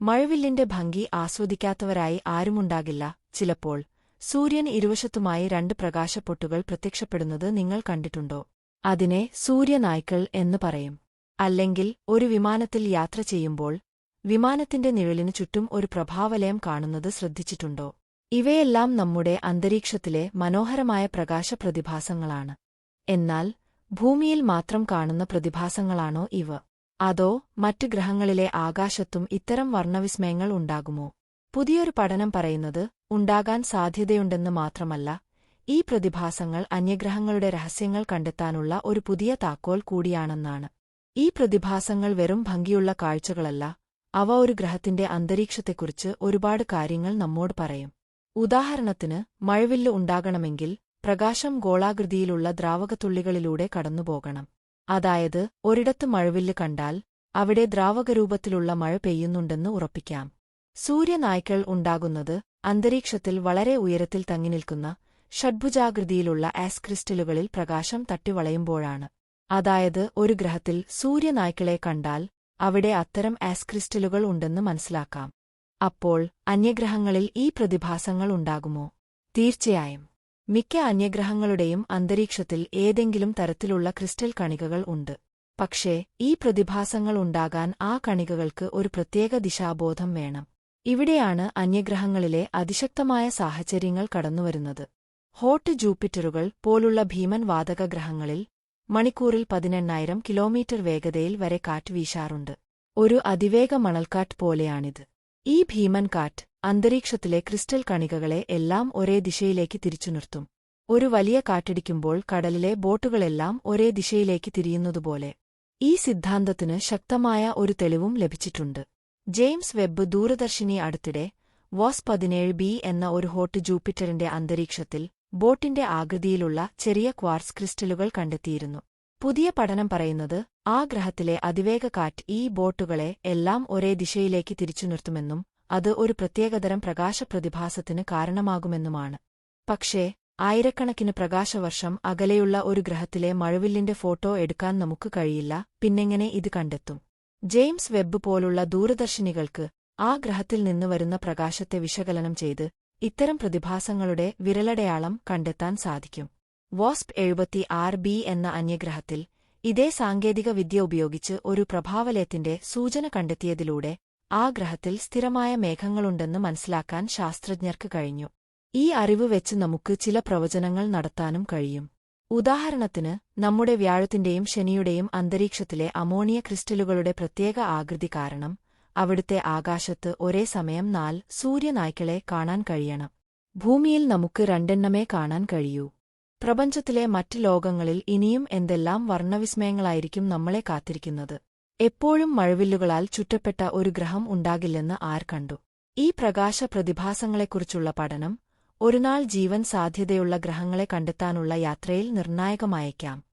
മഴവില്ലിന്റെ ഭംഗി ആസ്വദിക്കാത്തവരായി ആരുമുണ്ടാകില്ല. ചിലപ്പോൾ സൂര്യൻ ഇരുവശത്തുമായി രണ്ട് പ്രകാശപ്പൊട്ടുകൾ പ്രത്യക്ഷപ്പെടുന്നത് നിങ്ങൾ കണ്ടിട്ടുണ്ടോ? അതിനെ സൂര്യനായ്ക്കൾ എന്ന് പറയും. അല്ലെങ്കിൽ ഒരു വിമാനത്തിൽ യാത്ര ചെയ്യുമ്പോൾ വിമാനത്തിന്റെ നിഴലിനു ചുറ്റും ഒരു പ്രഭാവലയം കാണുന്നത് ശ്രദ്ധിച്ചിട്ടുണ്ടോ? ഇവയെല്ലാം നമ്മുടെ അന്തരീക്ഷത്തിലെ മനോഹരമായ പ്രകാശപ്രതിഭാസങ്ങളാണ് എന്നാൽ ഭൂമിയിൽ മാത്രം കാണുന്ന പ്രതിഭാസങ്ങളാണോ ഇവ? അതോ മറ്റു ഗ്രഹങ്ങളിലെ ആകാശത്തും ഇത്തരം വർണവിസ്മയങ്ങൾ ഉണ്ടാകുമോ? പുതിയൊരു പഠനം പറയുന്നത് ഉണ്ടാകാൻ സാധ്യതയുണ്ടെന്ന് മാത്രമല്ല ഈ പ്രതിഭാസങ്ങൾ അന്യഗ്രഹങ്ങളുടെ രഹസ്യങ്ങൾ കണ്ടെത്താനുള്ള ഒരു പുതിയ താക്കോൽ കൂടിയാണെന്നാണ്. ഈ പ്രതിഭാസങ്ങൾ വെറും ഭംഗിയുള്ള കാഴ്ചകളല്ല അവ ഒരു ഗ്രഹത്തിന്റെ അന്തരീക്ഷത്തെക്കുറിച്ച് ഒരുപാട് കാര്യങ്ങൾ നമ്മോട് പറയും. ഉദാഹരണത്തിന് മഴവില്ല് ഉണ്ടാകണമെങ്കിൽ പ്രകാശം ഗോളാകൃതിയിലുള്ള ദ്രാവകത്തുള്ളികളിലൂടെ കടന്നുപോകണം. അതായത് ഒരിടത്ത് മഴവില്ല് കണ്ടാൽ അവിടെ ദ്രാവകരൂപത്തിലുള്ള മഴ പെയ്യുന്നുണ്ടെന്ന് ഉറപ്പിക്കാം. സൂര്യനായ്ക്കൾ ഉണ്ടാകുന്നത് അന്തരീക്ഷത്തിൽ വളരെ ഉയരത്തിൽ തങ്ങിനിൽക്കുന്ന ഷഡ്ഭുജാകൃതിയിലുള്ള ആസ്ക്രിസ്റ്റലുകളിൽ പ്രകാശം തട്ടിവളയുമ്പോഴാണ്. അതായത് ഒരു ഗ്രഹത്തിൽ സൂര്യനായ്ക്കളെ കണ്ടാൽ അവിടെ അത്തരം ആസ്ക്രിസ്റ്റലുകൾ ഉണ്ടെന്ന് മനസ്സിലാക്കാം. അപ്പോൾ അന്യഗ്രഹങ്ങളിൽ ഈ പ്രതിഭാസങ്ങൾ ഉണ്ടാകുമോ? തീർച്ചയായും. മിക്ക അന്യഗ്രഹങ്ങളുടെയും അന്തരീക്ഷത്തിൽ ഏതെങ്കിലും തരത്തിലുള്ള ക്രിസ്റ്റൽ കണികകൾ ഉണ്ട്. പക്ഷേ ഈ പ്രതിഭാസങ്ങൾ ഉണ്ടാകാൻ ആ കണികകൾക്ക് ഒരു പ്രത്യേക ദിശാബോധം വേണം. ഇവിടെയാണ് അന്യഗ്രഹങ്ങളിലെ അതിശക്തമായ സാഹചര്യങ്ങൾ കടന്നുവരുന്നത്. ഹോട്ട് ജൂപ്പിറ്ററുകൾ പോലുള്ള ഭീമൻ വാതക ഗ്രഹങ്ങളിൽ മണിക്കൂറിൽ പതിനെണ്ണായിരം കിലോമീറ്റർ വേഗതയിൽ വരെ കാറ്റ് വീശാറുണ്ട്. ഒരു അതിവേഗ മണൽക്കാറ്റ് പോലെയാണിത്. ഈ ഭീമൻ കാറ്റ് അന്തരീക്ഷത്തിലെ ക്രിസ്റ്റൽ കണികകളെ എല്ലാം ഒരേ ദിശയിലേക്ക് തിരിച്ചു നിർത്തും ഒരു വലിയ കാറ്റടിക്കുമ്പോൾ കടലിലെ ബോട്ടുകളെല്ലാം ഒരേ ദിശയിലേക്ക് തിരിയുന്നതുപോലെ. ഈ സിദ്ധാന്തത്തിന് ശക്തമായ ഒരു തെളിവും ലഭിച്ചിട്ടുണ്ട്. ജെയിംസ് വെബ്ബ് ദൂരദർശിനി അടുത്തിടെ വാസ് പതിനേഴ് ബി എന്ന ഒരു ഹോട്ട് ജൂപ്പിറ്ററിന്റെ അന്തരീക്ഷത്തിൽ ബോട്ടിന്റെ ആകൃതിയിലുള്ള ചെറിയ ക്വാർസ് ക്രിസ്റ്റലുകൾ കണ്ടെത്തിയിരുന്നു. പുതിയ പഠനം പറയുന്നത് ആ ഗ്രഹത്തിലെ അതിവേഗ കാറ്റ് ഈ ബോട്ടുകളെ എല്ലാം ഒരേ ദിശയിലേക്ക് തിരിച്ചു നിർത്തുമെന്നും അത് ഒരു പ്രത്യേകതരം പ്രകാശപ്രതിഭാസത്തിന് കാരണമാകുമെന്നുമാണ്. പക്ഷേ ആയിരക്കണക്കിന് പ്രകാശവർഷം അകലെയുള്ള ഒരു ഗ്രഹത്തിലെ മഴവില്ലിന്റെ ഫോട്ടോ എടുക്കാൻ നമുക്ക് കഴിയില്ല പിന്നെങ്ങനെ ഇത് കണ്ടെത്തും? ജെയിംസ് വെബ്ബ് പോലുള്ള ദൂരദർശിനികൾക്ക് ആ ഗ്രഹത്തിൽ നിന്ന് വരുന്ന പ്രകാശത്തെ വിശകലനം ചെയ്ത് ഇത്തരം പ്രതിഭാസങ്ങളുടെ വിരലടയാളം കണ്ടെത്താൻ സാധിക്കും. വാസ്പ് എഴുപത്തി ആറ് ബി എന്ന അന്യഗ്രഹത്തിൽ ഇതേ സാങ്കേതിക വിദ്യ ഉപയോഗിച്ച് ഒരു പ്രഭാവലയത്തിന്റെ സൂചന കണ്ടെത്തിയതിലൂടെ ആ ഗ്രഹത്തിൽ സ്ഥിരമായ മേഘങ്ങളുണ്ടെന്ന് മനസ്സിലാക്കാൻ ശാസ്ത്രജ്ഞർക്ക് കഴിഞ്ഞു. ഈ അറിവ് വെച്ച് നമുക്ക് ചില പ്രവചനങ്ങൾ നടത്താനും കഴിയും. ഉദാഹരണത്തിന് നമ്മുടെ വ്യാഴത്തിന്റെയും ശനിയുടെയും അന്തരീക്ഷത്തിലെ അമോണിയ ക്രിസ്റ്റലുകളുടെ പ്രത്യേക ആകൃതി കാരണം അവിടുത്തെ ആകാശത്ത് ഒരേ സമയം നാല് സൂര്യനായ്ക്കളെ കാണാൻ കഴിയണം. ഭൂമിയിൽ നമുക്ക് രണ്ടെണ്ണമേ കാണാൻ കഴിയൂ. പ്രപഞ്ചത്തിലെ മറ്റ് ലോകങ്ങളിൽ ഇനിയും എന്തെല്ലാം വർണവിസ്മയങ്ങളായിരിക്കും നമ്മളെ കാത്തിരിക്കുന്നത്? എപ്പോഴും മഴവില്ലുകളാൽ ചുറ്റപ്പെട്ട ഒരു ഗ്രഹം ഉണ്ടാകില്ലെന്ന് ആർ കണ്ടു. ഈ പ്രകാശ പ്രതിഭാസങ്ങളെക്കുറിച്ചുള്ള പഠനം ഒരുനാൾ ജീവൻ സാധ്യതയുള്ള ഗ്രഹങ്ങളെ കണ്ടെത്താനുള്ള യാത്രയിൽ നിർണായകമായേക്കാം.